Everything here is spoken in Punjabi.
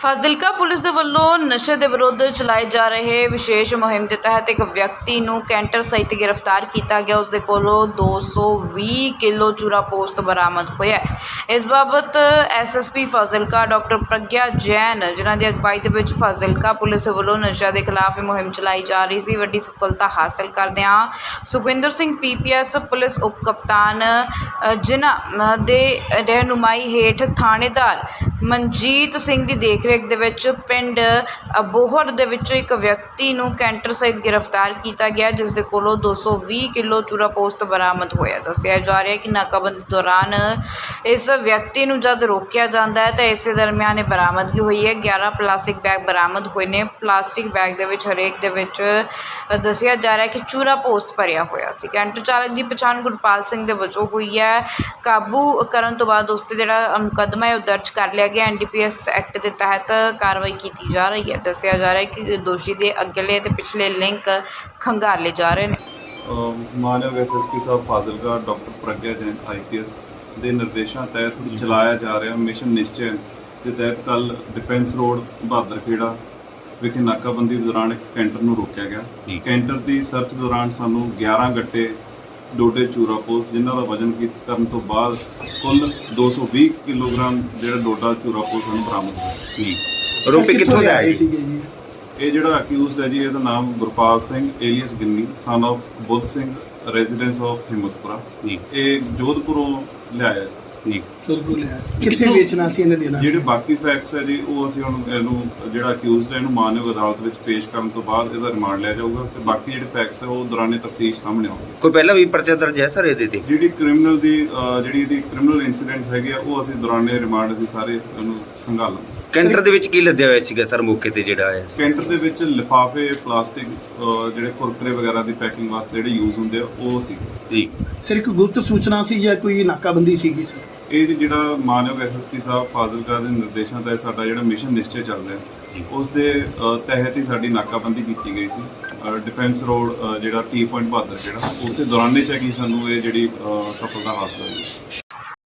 ਫਾਜ਼ਿਲਕਾ ਪੁਲਿਸ ਦੇ ਵੱਲੋਂ ਨਸ਼ੇ ਦੇ ਵਿਰੁੱਧ ਚਲਾਏ ਜਾ ਰਹੇ ਵਿਸ਼ੇਸ਼ ਮੁਹਿੰਮ ਦੇ ਤਹਿਤ ਇੱਕ ਵਿਅਕਤੀ ਨੂੰ ਕੈਂਟਰ ਸਹਿਤ ਗ੍ਰਿਫਤਾਰ ਕੀਤਾ ਗਿਆ। ਉਸ ਦੇ ਕੋਲੋਂ 220 ਕਿਲੋ ਚੂਰਾ ਪੋਸਤ ਬਰਾਮਦ ਹੋਇਆ ਇਸ ਬਾਬਤ ਐਸਐਸਪੀ ਫਾਜ਼ਿਲਕਾ ਡਾਕਟਰ ਪ੍ਰਗਿਆ ਜੈਨ, ਜਿਨ੍ਹਾਂ ਦੀ ਅਗਵਾਈ ਦੇ ਵਿੱਚ ਫਾਜ਼ਿਲਕਾ ਪੁਲਿਸ ਵੱਲੋਂ ਨਸ਼ਾ ਦੇ ਖਿਲਾਫ ਇਹ ਮੁਹਿੰਮ ਚਲਾਈ ਜਾ ਰਹੀ ਸੀ, ਵੱਡੀ ਸਫਲਤਾ ਹਾਸਲ ਕਰਦਿਆਂ ਸੁਖਵਿੰਦਰ ਸਿੰਘ ਪੀਪੀਐਸ ਪੁਲਿਸ ਉਪ ਕਪਤਾਨ ਜਿਨ੍ਹਾਂ ਦੇ ਰਹਿਨੁਮਾਈ ਹੇਠ ਥਾਣੇਦਾਰ ਮਨਜੀਤ ਸਿੰਘ ਦੀ ਦੇਖਰੇਖ ਦੇ ਵਿੱਚ ਪਿੰਡ ਅਬੋਹਰ ਦੇ ਵਿੱਚ ਇੱਕ ਵਿਅਕਤੀ ਨੂੰ ਕੈਂਟਰ ਸਹਿਤ ਗ੍ਰਿਫਤਾਰ ਕੀਤਾ ਗਿਆ, ਜਿਸ ਦੇ ਕੋਲੋਂ 220 ਕਿਲੋ ਚੂਰਾ ਪੋਸਤ ਬਰਾਮਦ ਹੋਇਆ। ਦੱਸਿਆ ਜਾ ਰਿਹਾ ਕਿ ਨਾਕਾਬੰਦੀ ਦੌਰਾਨ ਇਸ ਵਿਅਕਤੀ ਨੂੰ ਜਦ ਰੋਕਿਆ ਜਾਂਦਾ ਹੈ ਤਾਂ ਇਸੇ ਦਰਮਿਆਨ ਇਹ ਬਰਾਮਦਗੀ ਹੋਈ ਹੈ। 11 ਪਲਾਸਟਿਕ ਬੈਗ ਬਰਾਮਦ ਹੋਏ ਨੇ। ਪਲਾਸਟਿਕ ਬੈਗ ਦੇ ਵਿੱਚ ਹਰੇਕ ਦੇ ਵਿੱਚ ਦੱਸਿਆ ਜਾ ਰਿਹਾ ਕਿ ਚੂਰਾ ਪੋਸਤ ਭਰਿਆ ਹੋਇਆ ਸੀ। ਕੈਂਟਰ ਚਾਲਕ ਦੀ ਪਛਾਣ ਗੁਰਪਾਲ ਸਿੰਘ ਦੇ ਵਜੋਂ ਹੋਈ ਹੈ। ਕਾਬੂ ਕਰਨ ਤੋਂ ਬਾਅਦ ਉਸ ਤੇ ਜਿਹੜਾ ਮੁਕੱਦਮਾ ਹੈ ਉਹ ਦਰਜ ਕਰ ਲਿਆ ਗਿਆ ਐਨਡੀਪੀਐਸ ਐਕਟ ਦੇ ਤਹਿਤ ਕਾਰਵਾਈ ਕੀਤੀ ਜਾ ਰਹੀ ਹੈ। ਦੱਸਿਆ ਜਾ ਰਿਹਾ ਹੈ ਕਿ ਦੋਸ਼ੀ ਦੇ ਅਗਲੇ ਤੇ ਪਿਛਲੇ ਲਿੰਕ ਖੰਗਾਲੇ ਜਾ ਰਹੇ ਨੇ। ਮਾਨਯੋਗ SSP sahib Fazilka doctor Pragya Jain IPS ਦੇ ਨਿਰਦੇਸ਼ਾਂ ਤਹਿਤ ਚਲਾਇਆ ਜਾ ਰਿਹਾ ਮਿਸ਼ਨ ਨਿਸ਼ਚੈ ਦੇ ਤਹਿਤ ਕੱਲ ਡਿਫੈਂਸ ਰੋਡ ਬਹਾਦਰ ਖੇੜਾ ਵਿਖੇ ਨਾਕਾਬੰਦੀ ਦੌਰਾਨ ਇੱਕ ਕੈਂਟਰ ਨੂੰ ਰੋਕਿਆ ਗਿਆ। ਕੈਂਟਰ ਦੀ ਸਰਚ ਦੌਰਾਨ ਸਾਨੂੰ 11 ਗੱਟੇ ਡੋਡੇ ਚੂਰਾ ਪੋਸਟ ਜਿਨ੍ਹਾਂ ਦਾ ਵਜ਼ਨ ਕਰਨ ਤੋਂ ਬਾਅਦ ਕੁੱਲ 220 ਕਿਲੋਗ੍ਰਾਮ ਜਿਹੜਾ ਡੋਡਾ ਚੂਰਾ ਪੋਸਟ ਸਾਨੂੰ ਬਰਾਮਦ ਹੋਇਆ। ਰੋਪੇ ਕਿੱਥੋਂ ਦਾ ਹੈ ਜੀ? ਜੀ? ਇਹ ਜਿਹੜਾ ਅਕਿਊਜ਼ਡ ਹੈ ਜੀ ਇਹਦਾ ਨਾਮ Gurpal Singh alias Ginni son of Budh Singh residence of Himmatpura. ਜੀ। ਇਹ ਜੋਧਪੁਰੋਂ ਲਿਆਇਆ। ਜੀ। ਬਿਲਕੁਲ ਹੈ ਕਿੱਥੇ? ਵੇਚਣਾ ਸੀ ਇਹਨੇ ਦੇਣਾ ਜਿਹੜੇ ਸੀ? ਬਾਕੀ ਫੈਕਟਸ ਹੈ ਜੀ ਉਹ ਅਸੀਂ ਹੁਣ ਇਹਨੂੰ ਜਿਹੜਾ ਅਕਿਊਜ਼ਡ ਹੈ ਇਹਨੂੰ ਮਾਨਯੋਗ ਅਦਾਲਤ ਵਿੱਚ ਪੇਸ਼ ਕਰਨ ਤੋਂ ਬਾਅਦ ਇਹਦਾ ਰਿਮਾਂਡ ਲਿਆ ਜਾਊਗਾ ਤੇ ਬਾਕੀ ਜਿਹੜੇ ਫੈਕਟਸ ਹੈ ਉਹ ਦੌਰਾਨੇ ਤਫਤੀਸ਼ ਸਾਹਮਣੇ ਆਉਣਗੇ। ਕੋਈ ਪਹਿਲਾਂ ਵੀ ਪਰਚਾ ਦਰਜ ਹੈ ਸਰ ਇਹਦੇ ਤੇ? ਜਿਹੜੀ ਕ੍ਰਿਮੀਨਲ ਦੀ ਅਹ, ਜਿਹੜੀ ਇਹਦੀ ਕ੍ਰਿਮੀਨਲ ਇਨਸੀਡੈਂਟ ਹੈਗੇ ਆ ਉਹ ਅਸੀਂ ਦੌਰਾਨੇ ਰਿਮਾਂਡ ਅਸੀਂ ਸਾਰੇ ਉਹਨੂੰ ਸੰਭਾਲਾਂਗੇ ਕੈਂਟਰ ਦੇ ਵਿੱਚ ਕੀ ਲੱਦਿਆ ਹੋਇਆ ਸੀਗਾ ਸਰ ਮੌਕੇ ਤੇ ਜਿਹੜਾ ਆਇਆ ਸੀ? ਕੈਂਟਰ ਦੇ ਵਿੱਚ ਲਿਫਾਫੇ ਪਲਾਸਟਿਕ ਅਹ, ਜਿਹੜੇ ਕੁਰਕਰੇ ਵਗੈਰਾ ਦੀ ਪੈਕਿੰਗ ਵਾਸਤੇ ਜਿਹੜੇ ਯੂਜ਼ ਹੁੰਦੇ ਆ ਉਹ ਸੀ। ਜੀ। ਸਰ ਇੱਕ ਗੁਪਤ ਸੂਚਨਾ ਸੀ ਜਾਂ ਕੋਈ ਨਾਕਾਬੰਦੀ ਸੀਗੀ ਸਰ? ਇਹ ਜੀ ਜਿਹੜਾ ਮਾਨਯੋਗ ਐਸਐਸਪੀ ਸਾਹਿਬ ਫਾਜ਼ਿਲਕਾ ਦੇ ਨਿਰਦੇਸ਼ਾਂ ਤਹਿਤ ਸਾਡਾ ਜਿਹੜਾ ਮਿਸ਼ਨ ਨਿਸ਼ਚੈ ਚੱਲ ਰਿਹਾ। ਜੀ। ਉਸ ਦੇ ਅ, ਤਹਿਤ ਹੀ ਸਾਡੀ ਨਾਕਾਬੰਦੀ ਕੀਤੀ ਗਈ ਸੀ। ਡਿਫੈਂਸ ਰੋਡ ਅ, ਜਿਹੜਾ ਟੀ ਪੁਆਇੰਟ ਬਹਾਦਰ ਜਿਹੜਾ ਉੱਥੇ ਦੌਰਾਨੇ ਚ ਹੈਗੀ ਸਾਨੂੰ ਇਹ ਜਿਹੜੀ ਅ, ਸਫਲਤਾ ਹਾਸਲ ਹੋਈ।